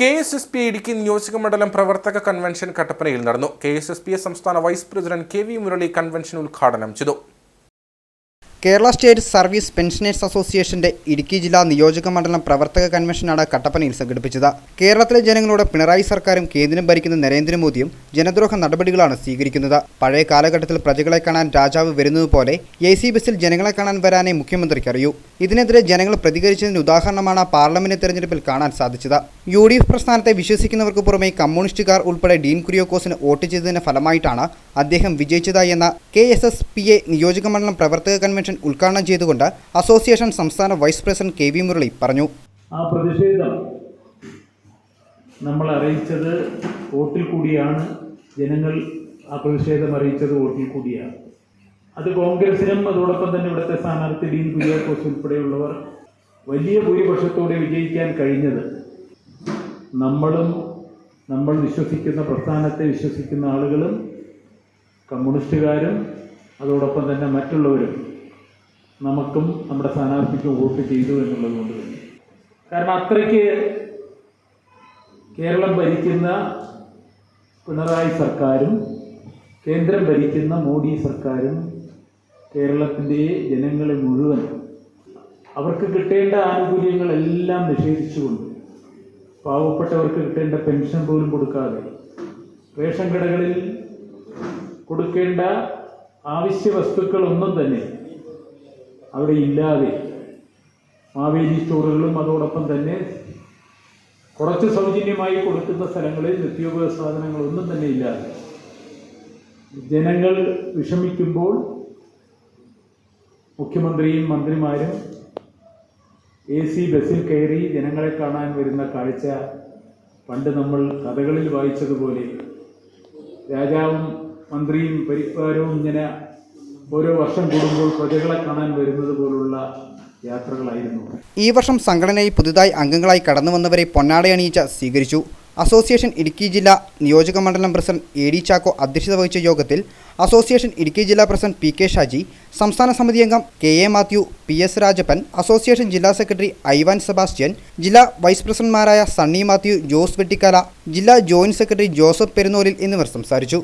K S S P Idukki നിയോജക മണ്ഡലം പ്രവർത്തക കൺവെൻഷൻ കട്ടപ്പനയിൽ നടന്നു. കെ എസ് എസ് പി സംസ്ഥാന vice president K V Murali convention ഉദ്ഘാടനം ചെയ്തു. കേരള സ്റ്റേറ്റ് സർവീസ് പെൻഷനേഴ്സ് അസോസിയേഷന്റെ ഇടുക്കി ജില്ലാ നിയോജക മണ്ഡലം പ്രവർത്തക കൺവെൻഷനാണ് കട്ടപ്പനയിൽ സംഘടിപ്പിച്ചത്. കേരളത്തിലെ ജനങ്ങളോട് പിണറായി സർക്കാരും കേന്ദ്രം ഭരിക്കുന്ന നരേന്ദ്രമോദിയും ജനദ്രോഹ നടപടികളാണ് സ്വീകരിക്കുന്നത്. പഴയ കാലഘട്ടത്തിൽ പ്രജകളെ കാണാൻ രാജാവ് വരുന്നതുപോലെ എ സി ബസിൽ ജനങ്ങളെ കാണാൻ വരാനേ മുഖ്യമന്ത്രിക്ക് അറിയൂ. ഇതിനെതിരെ ജനങ്ങൾ പ്രതികരിച്ചതിന് ഉദാഹരണമാണ് പാർലമെന്റ് തെരഞ്ഞെടുപ്പിൽ കാണാൻ സാധിച്ചത്. യു ഡി എഫ് പ്രസ്ഥാനത്തെ വിശ്വസിക്കുന്നവർക്ക് പുറമെ കമ്മ്യൂണിസ്റ്റുകാർ ഉൾപ്പെടെ ഡീൻ കുര്യോക്കോസിന് വോട്ട് ചെയ്തതിന്റെ ഫലമായിട്ടാണ് അദ്ദേഹം വിജയിച്ചതായി എന്ന K S S P A നിയോജക മണ്ഡലം പ്രവർത്തക കൺവെൻഷൻ ഉദ്ഘാടനം ചെയ്തുകൊണ്ട് അസോസിയേഷൻ സംസ്ഥാന vice president K V Murali പറഞ്ഞു. ആ പ്രതിഷേധം നമ്മൾ അറിയിച്ചത് വോട്ടിൽ കൂടിയാണ്. ജനങ്ങൾ ആ പ്രതിഷേധം അറിയിച്ചത് വോട്ടിൽ കൂടിയാണ്. അത് കോൺഗ്രസിനും അതോടൊപ്പം തന്നെ ഇവിടുത്തെ സ്ഥാനാർത്ഥി ഡീൻ കുര്യാക്കോസ് ഉൾപ്പെടെയുള്ളവർ വലിയ ഭൂരിപക്ഷത്തോടെ വിജയിക്കാൻ കഴിഞ്ഞത് നമ്മളും നമ്മൾ വിശ്വസിക്കുന്ന പ്രസ്ഥാനത്തെ വിശ്വസിക്കുന്ന ആളുകളും കമ്മ്യൂണിസ്റ്റുകാരും അതോടൊപ്പം തന്നെ മറ്റുള്ളവരും നമുക്കും നമ്മുടെ സ്ഥാനാർത്ഥിക്കും വോട്ട് ചെയ്തു എന്നുള്ളത് കൊണ്ട് തന്നെ. കാരണം അത്രയ്ക്ക് കേരളം ഭരിക്കുന്ന പിണറായി സർക്കാരും കേന്ദ്രം ഭരിക്കുന്ന മോഡി സർക്കാരും കേരളത്തിന്റെ ജനങ്ങളെ മുഴുവൻ അവർക്ക് കിട്ടേണ്ട ആനുകൂല്യങ്ങളെല്ലാം നിഷേധിച്ചുകൊണ്ട് പാവപ്പെട്ടവർക്ക് കിട്ടേണ്ട പെൻഷൻ പോലും കൊടുക്കാതെ റേഷൻ കടകളിൽ കൊടുക്കേണ്ട ആവശ്യ വസ്തുക്കളൊന്നും തന്നെ അവിടെ ഇല്ലാതെ മാവേലി സ്റ്റോറുകളും അതോടൊപ്പം തന്നെ കുറച്ച് സൗജന്യമായി കൊടുക്കുന്ന സ്ഥലങ്ങളിൽ നിത്യോപയോഗ സാധനങ്ങളൊന്നും തന്നെ ഇല്ലാതെ. ജനങ്ങൾ വിഷമിക്കുമ്പോൾ മുഖ്യമന്ത്രിയും മന്ത്രിമാരും എ സി ബസ്സിൽ കയറി ജനങ്ങളെ കാണാൻ വരുന്ന കാഴ്ച പണ്ട് നമ്മൾ കഥകളിൽ വായിച്ചതുപോലെ. രാജാവും മന്ത്രിയും പരിപ്പാരവും ഇങ്ങനെ ഓരോ വർഷം കൂടുമ്പോൾ പ്രജകളെ കാണാൻ വരുന്നത് പോലുള്ള യാത്രകളായിരുന്നു. ഈ വർഷം സംഘടനയിൽ പുതുതായി അംഗങ്ങളായി കടന്നു വന്നവരെ പൊന്നാടയണിയിച്ച് സ്വീകരിച്ചു. അസോസിയേഷൻ ഇടുക്കി ജില്ലാ നിയോജക മണ്ഡലം പ്രസിഡന്റ് എ ഡി ചാക്കോ അധ്യക്ഷത വഹിച്ച യോഗത്തിൽ അസോസിയേഷൻ ഇടുക്കി ജില്ലാ പ്രസിഡന്റ് പി കെ ഷാജി സംസ്ഥാന സമിതി അംഗം K A Mathew P S Rajappan association ജില്ലാ സെക്രട്ടറി ഐവാൻ സെബാസ്റ്റ്യൻ ജില്ലാ വൈസ് പ്രസിഡന്റ്മാരായ സണ്ണി മാത്യു ജോസ് വെട്ടിക്കാല ജില്ലാ ജോയിന്റ് സെക്രട്ടറി ജോസഫ് പെരുന്നോലിൽ എന്നിവർ സംസാരിച്ചു.